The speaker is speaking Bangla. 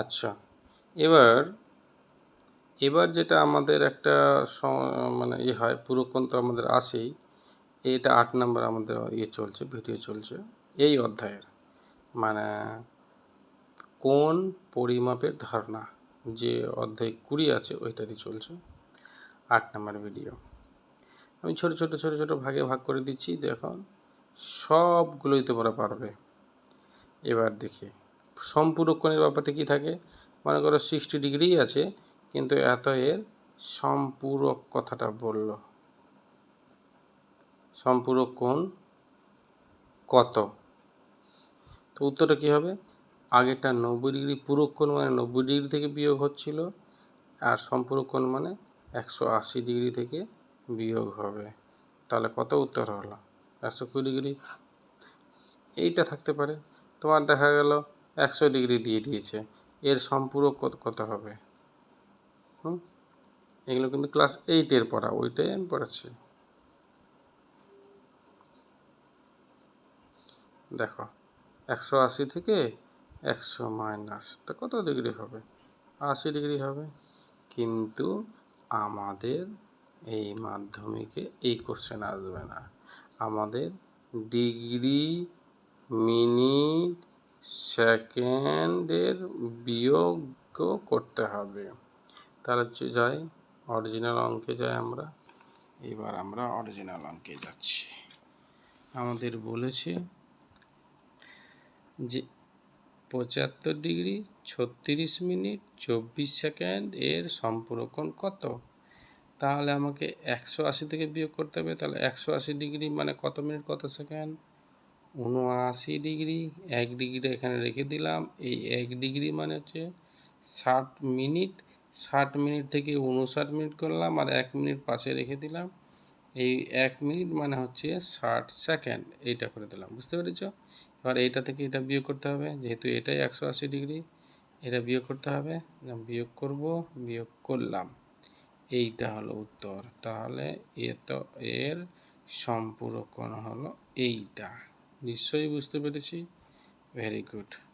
আচ্ছা এবার এবার যেটা আমাদের একটা মানে ইয়ে হয়, পুরোক্ষণ তো আমাদের আসেই এটা আট নাম্বার আমাদের ইয়ে চলছে, ভিডিও চলছে, এই অধ্যায়ের। মানে কোন পরিমাপের ধারণা যে অধ্যায় কুড়ি আছে, ওইটারই চলছে, আট নাম্বার ভিডিও। আমি ছোট ছোট ছোট ছোট ভাগে ভাগ করে দিচ্ছি, দেখুন, সবগুলোই তো পরে পারবে এবার দেখি। সম্পূরকণের ব্যাপারটা কি থাকে? মনে করো সিক্সটি ডিগ্রি আছে, কিন্তু এত এর সম্পূরক কথাটা বলল। সম্পূরক কোণ কত? তো উত্তরটা কী হবে? আগেরটা নব্বই ডিগ্রি পূরক কোণ মানে নব্বই ডিগ্রি থেকে বিয়োগ হচ্ছিল, আর সম্পূরক কোণ মানে একশো আশি ডিগ্রি থেকে বিয়োগ হবে। তাহলে কত উত্তর হলো? একশো কুড়ি ডিগ্রি এইটা থাকতে পারে। তোমার দেখা গেল একশো ডিগ্রি দিয়ে দিয়েছে। এর সম্পূরক কত হবে? হুম? এগুলো কিন্তু ক্লাস এইটের পড়া, ওইটাই আমি পড়াচ্ছি। দেখো, একশো আশি থেকে একশো মাইনাস তা কত ডিগ্রি হবে? আশি ডিগ্রি হবে। কিন্তু আমাদের এই মাধ্যমিকে এই কোশ্চেন আসবে না। আমাদের ডিগ্রি মিনিট সেকেন্ডের বিয়োগ করতে হবে। তাহলে যাই অরিজিনাল অঙ্কে যাই আমরা। এবার আমরা অরিজিনাল অঙ্কে যাচ্ছি। আমাদের বলেছে যে পঁচাত্তর ডিগ্রি ছত্রিশ মিনিট চব্বিশ সেকেন্ড এর সম্পূরকণ কত? তাহলে আমাকে একশো আশি থেকে বিয়োগ করতে হবে। তাহলে একশো আশি ডিগ্রি মানে কত মিনিট, কত সেকেন্ড? উনআশি ডিগ্রি, এক ডিগ্রি এখানে রেখে দিলাম। এই এক ডিগ্রি মানে হচ্ছে ষাট মিনিট। ষাট মিনিট থেকে উনষাট মিনিট করলাম আর এক মিনিট পাশে রেখে দিলাম। এই এক মিনিট মানে হচ্ছে ষাট সেকেন্ড। এইটা করে দিলাম। বুঝতে পেরেছ? এবার এইটা থেকে এটা বিয়োগ করতে হবে। যেহেতু এটাই একশো আশি ডিগ্রি, এটা বিয়োগ করতে হবে। বিয়োগ করব, বিয়োগ করলাম। এইটা হলো উত্তর। তাহলে এ তো এর সম্পূরক কোণ হলো এইটা। নিশ্চয়ই বুঝতে পেরেছি। Very good.